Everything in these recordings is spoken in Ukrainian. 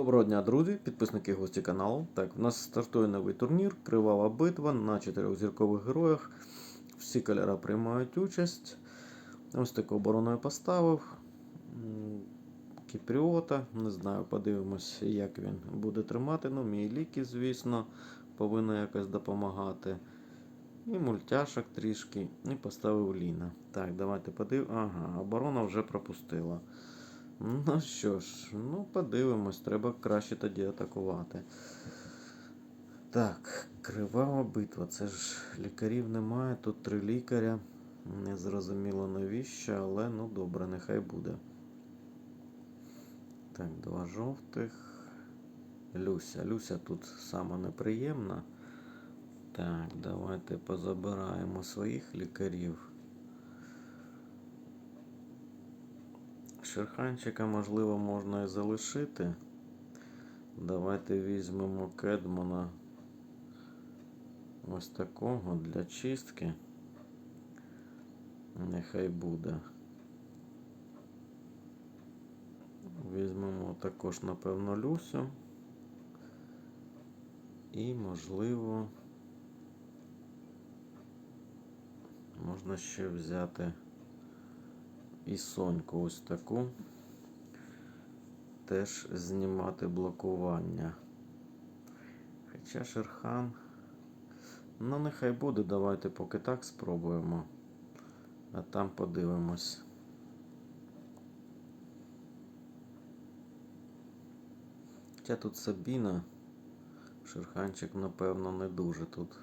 Доброго дня, друзі, підписники гості каналу. Так, в нас стартує новий турнір, кривава битва на чотирьох зіркових героях. Всі кольори приймають участь. Ось таку оборону я поставив. Кіпріота. Не знаю, подивимось, як він буде тримати. Ну, мій ліки, звісно, повинна якось допомагати. І мультяшок трішки. І поставив Ліна. Так, давайте подивимось. Ага, оборона вже пропустила. Ну що ж, ну подивимось, треба краще тоді атакувати. Так, кривава битва. Це ж лікарів немає, тут три лікаря. Не зрозуміло навіщо, але ну добре, нехай буде. Так, два жовтих. Люся. Люся тут сама неприємна. Так, давайте позабираємо своїх лікарів. Шерханчика, можливо, можна і залишити. Давайте візьмемо Кедмана ось такого для чистки. Нехай буде. Візьмемо також, напевно, Люсю. І, можливо, можна ще взяти і Соньку ось таку. Теж знімати блокування. Хоча Шерхан. Ну, нехай буде, давайте поки так спробуємо. А там подивимось. Хоча тут Сабіна. Шерханчик, напевно, не дуже тут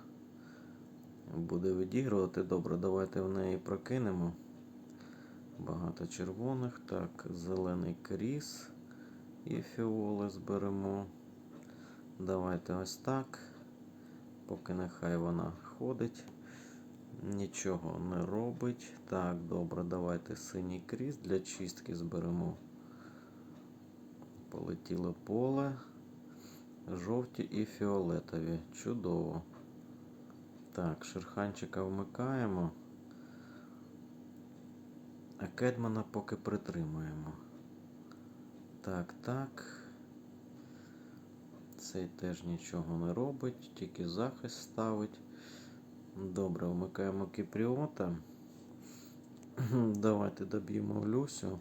буде відігрувати. Добре, давайте в неї прокинемо. Багато червоних. Так, зелений кріс і фіоли зберемо. Давайте ось так. Поки нехай вона ходить. Нічого не робить. Так, добре, давайте синій кріс для чистки зберемо. Полетіло поле. Жовті і фіолетові. Чудово. Так, шерханчика вмикаємо. А Кедмана поки притримуємо. Так, так. Цей теж нічого не робить, тільки захист ставить. Добре, вмикаємо Кіпріота. Давайте доб'ємо Люсю.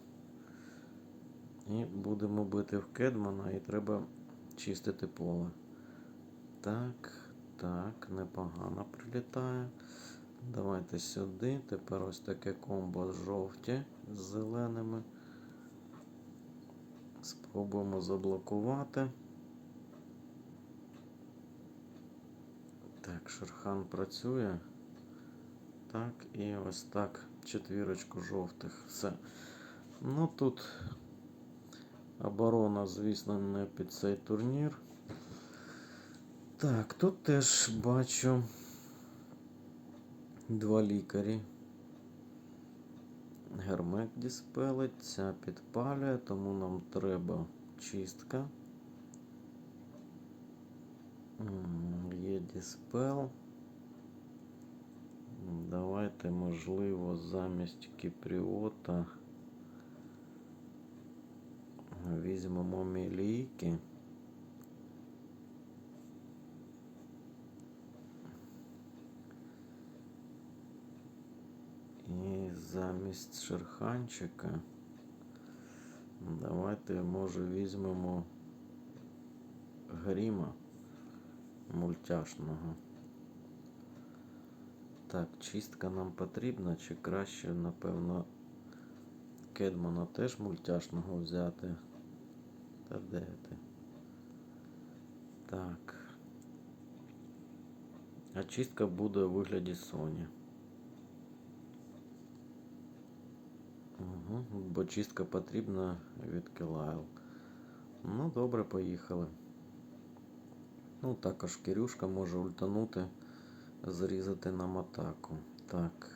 І будемо бити в Кедмана і треба чистити поле. Так, так, непогано прилітає. Давайте сюди. Тепер ось таке комбо жовті з зеленими. Спробуємо заблокувати. Так, Шерхан працює. Так, і ось так. Четвірочку жовтих. Все. Ну тут оборона, звісно, не під цей турнір. Так, тут теж бачу. Два лікарі. Гермек діспелить, ця підпалює, тому нам треба чистка. Є діспел. Давайте, можливо, замість кіпріота візьмемо мілійки. І замість шерханчика давайте, може, візьмемо гріма мультяшного. Так, чистка нам потрібна, чи краще, напевно, Кедмана теж мультяшного взяти. Та де ти? Так. А чистка буде у вигляді Соні. Угу, бо чистка потрібна від Келайл. Ну, добре, поїхали. Ну, також Кирюшка може ультанути, зрізати нам атаку. Так.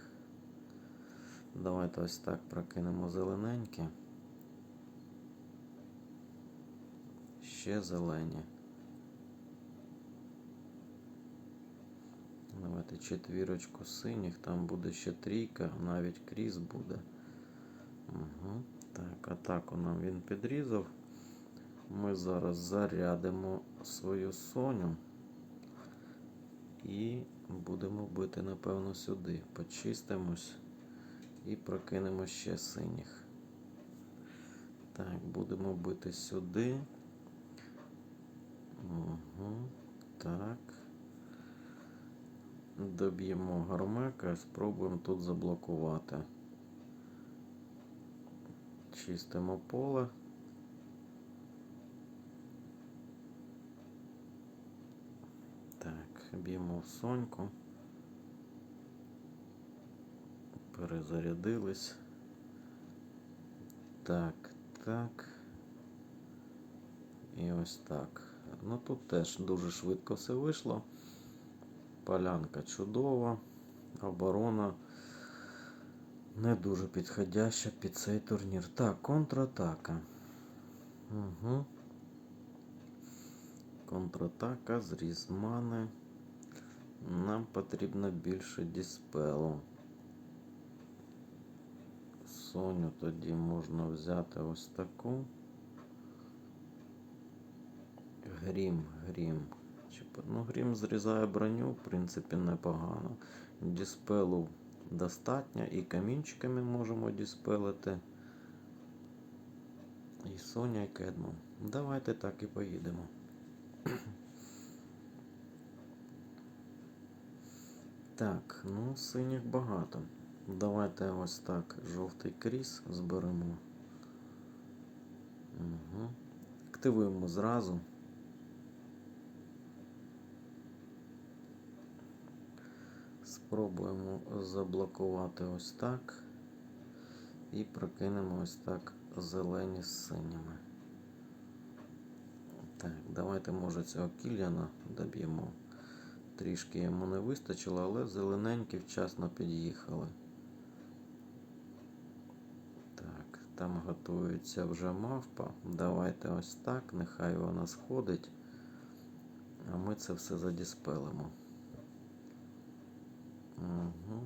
Давайте ось так прокинемо зелененьке. Ще зелені. Давайте четвірочку синіх, там буде ще трійка, навіть кріс буде. Угу. Так, атаку нам він підрізав. ми зараз зарядимо свою соню і будемо бити, напевно, сюди. Почистимось і прокинемо ще синіх. Так, будемо бити сюди. Угу, так. Доб'ємо гармека, спробуємо тут заблокувати. Чистимо поле. Так, б'ємо в соньку. Перезарядились. Так, так. І ось так. Ну тут теж дуже швидко все вийшло. Полянка чудова, оборона не дуже підходяща під цей турнір. Так, контратака. Угу. Контратака, зріз мани. Нам потрібно більше діспелу. Соню тоді можна взяти ось таку. Грім, грім. Ну, грім зрізає броню, в принципі, непогано. Діспелу достатньо і камінчиками можемо діспелити. І Соня, і Кедман. Давайте так і поїдемо. Так, ну синіх багато. Давайте ось так жовтий кріс зберемо. Угу. Активуємо зразу. Спробуємо заблокувати ось так. І прокинемо ось так зелені з синіми. Так, давайте, може, цього кільяна доб'ємо. Трішки йому не вистачило, але зелененькі вчасно під'їхали. Так, там готується вже мавпа. Давайте ось так, нехай вона сходить. А ми це все задіспелимо. Угу.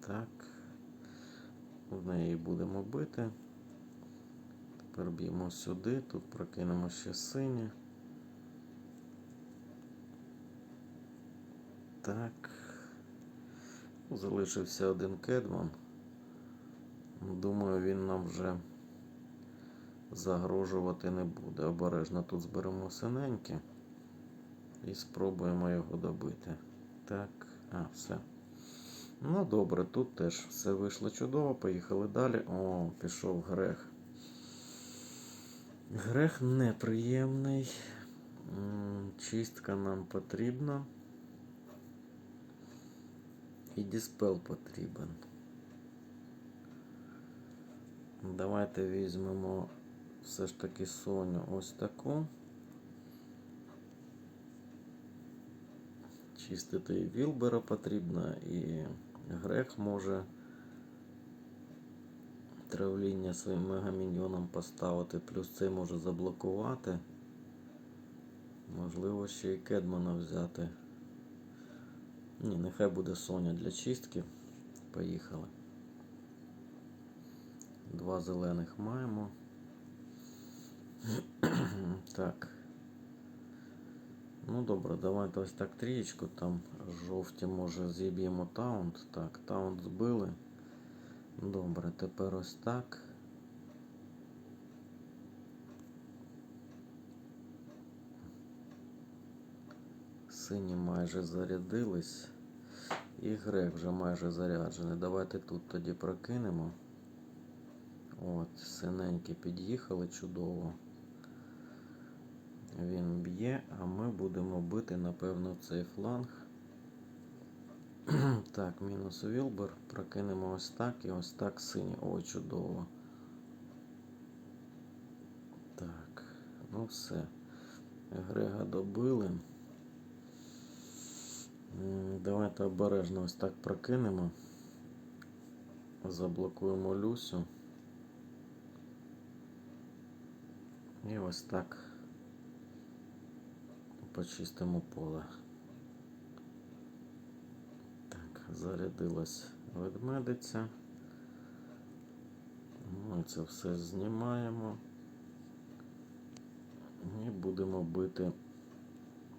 Так. В неї будемо бити. Тепер б'ємо сюди, тут прокинемо ще синє. Так. Залишився один кедман. Думаю, він нам вже загрожувати не буде. Обережно тут зберемо синеньке і спробуємо його добити. Так, а, все. Ну, добре, тут теж все вийшло чудово. Поїхали далі. О, пішов грех. Грех неприємний. Чистка нам потрібна. І діспел потрібен. Давайте візьмемо все ж таки Соню ось таку. Чистити і Вілбера потрібно, і Грех може травління своїм мегаміньйоном поставити, плюс цей може заблокувати. Можливо, ще й Кедмана взяти. Ні, нехай буде Соня для чистки. Поїхали. Два зелених маємо. так. Ну добре, давайте ось так трієчку. Там жовті, може, зіб'ємо таунт. Так, таунт збили. Добре, тепер ось так. Сині майже зарядились. І грек вже майже заряджений. Давайте тут тоді прокинемо. От, синенькі під'їхали чудово. Він б'є, а ми будемо бити, напевно, цей фланг. так, мінус Вілбер. Прокинемо ось так і ось так синій. Ой, чудово. Так, ну все. Грега добили. Давайте обережно ось так прокинемо. Заблокуємо Люсю. І ось так почистимо поле. Так, зарядилась ведмедиця. Ми це все знімаємо. І будемо бити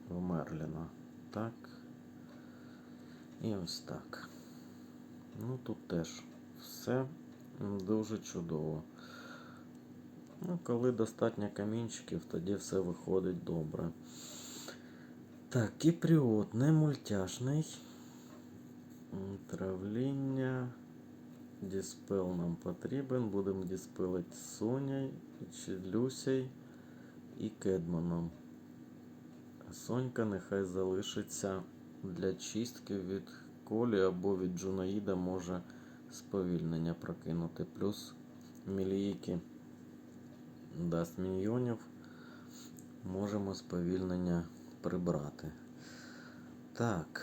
в Мерліна. Так. І ось так. Ну тут теж все дуже чудово. Ну, коли достатньо камінчиків, тоді все виходить добре. Так, кіпріот, не мультяшний. Травління. Діспел нам потрібен. Будемо діспелити Соней, Люсей і Кедманом. Сонька нехай залишиться для чистки від Колі або від Джунаїда може сповільнення прокинути. Плюс мілійки дасть міньйонів. Можемо сповільнення прибрати. Так.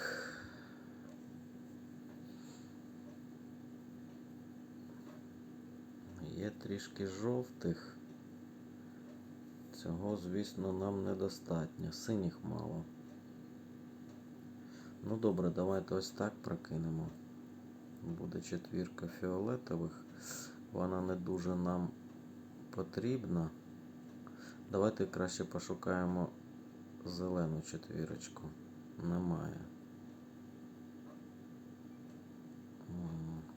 Є трішки жовтих. Цього, звісно, нам недостатньо. Синіх мало. Ну добре, давайте ось так прокинемо. Буде четвірка фіолетових. Вона не дуже нам потрібна. Давайте краще пошукаємо зелену четвірочку. Немає.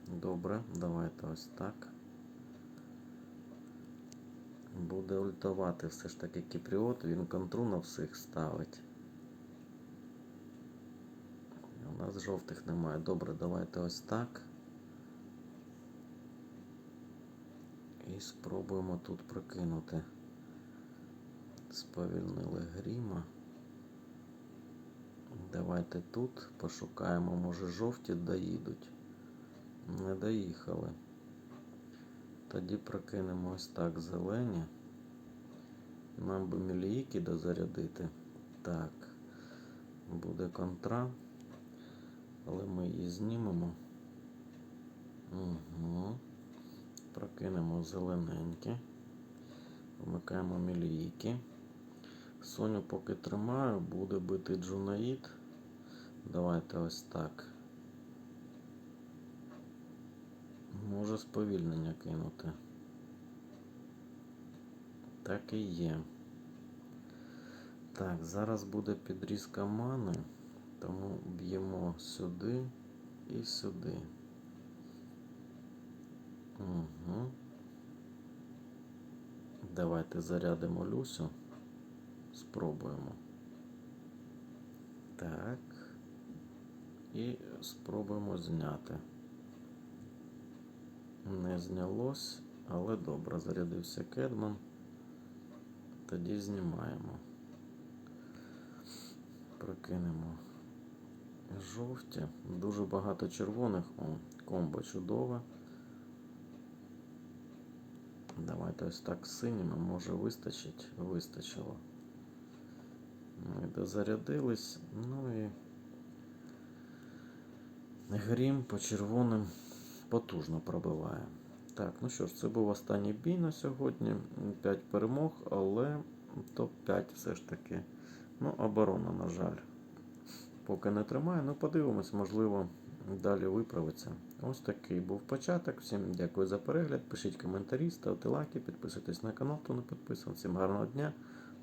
Добре, давайте ось так. Буде ультувати все ж таки кіпріот, він контру на всіх ставить. У нас жовтих немає. Добре, давайте ось так. І спробуємо тут прокинути. Сповільнили гріма. Давайте тут пошукаємо, може жовті доїдуть. Не доїхали. Тоді прокинемо ось так зелені. Нам би мілійки дозарядити. Так, буде контра. Але ми її знімемо. Угу. Прокинемо зелененькі. Вмикаємо мілійки. Соню поки тримаю, буде бити джунаїд. Давайте ось так. Може сповільнення кинути. Так і є. Так, зараз буде підрізка мани, тому б'ємо сюди і сюди. Угу. Давайте зарядимо Люсю. Спробуємо. Так. І спробуємо зняти. Не знялось, але добре, зарядився Кедман. Тоді знімаємо. Прокинемо жовті. Дуже багато червоних. О, комбо чудове. Давайте ось так синіми, може вистачить. Вистачило. Ми дозарядились. Ну і грім по червоним потужно пробиває. Так, ну що ж, це був останній бій на сьогодні. 5 перемог, але топ-5 все ж таки. Ну, оборона, на жаль. Поки не тримає, ну подивимось, можливо, далі виправиться. Ось такий був початок. Всім дякую за перегляд. Пишіть коментарі, ставте лайки, підписуйтесь на канал, хто не підписаний. Всім гарного дня.